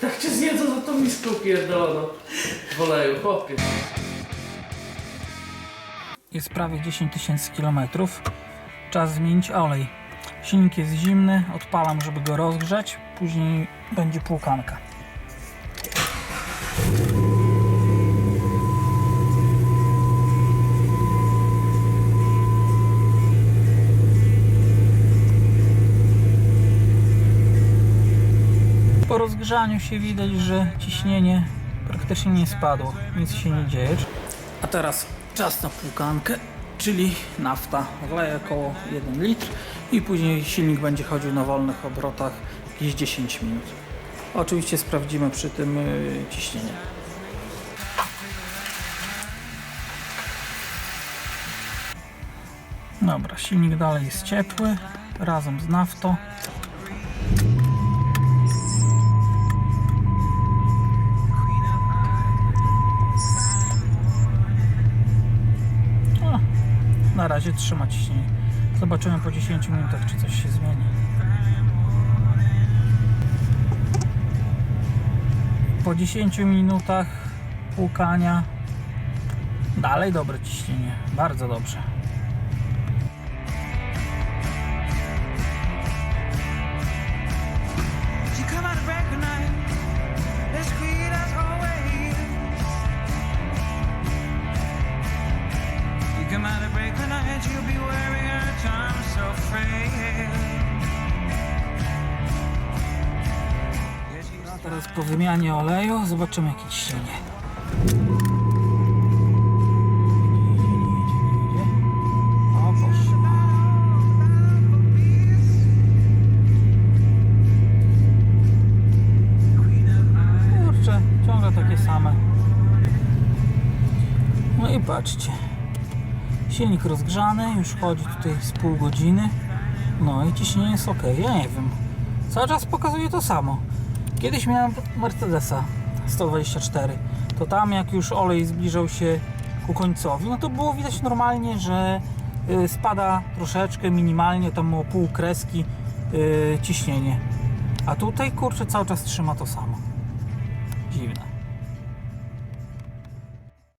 Tak cię zjedzą za tą miską pierdoloną w oleju, chłopie. Jest prawie 10 tysięcy kilometrów. Czas zmienić olej. Silnik jest zimny, odpalam, żeby go rozgrzać. Później będzie płukanka. Po rozgrzaniu się widać, że ciśnienie praktycznie nie spadło, nic się nie dzieje. A teraz czas na płukankę, czyli nafta. Wleję około 1 litr i później silnik będzie chodził na wolnych obrotach jakieś 10 minut. Oczywiście sprawdzimy przy tym yy, ciśnienie. Dobra, silnik dalej jest ciepły, razem z naftą. Na razie trzyma ciśnienie. Zobaczymy po 10 minutach, czy coś się zmieni. Po 10 minutach płukania dalej dobre ciśnienie. Bardzo dobrze. Teraz po wymianie oleju zobaczymy jakie ciśnienie. O. Kurczę, ciągle takie same. No i patrzcie. Silnik rozgrzany, już chodzi tutaj z pół godziny. No i ciśnienie jest ok. Ja nie wiem. Cały czas pokazuje to samo. Kiedyś miałem Mercedesa 124. To tam jak już olej zbliżał się ku końcowi, no to było widać normalnie, że y, spada troszeczkę, minimalnie, tam o pół kreski y, ciśnienie. A tutaj kurczę cały czas trzyma to samo. Dziwne.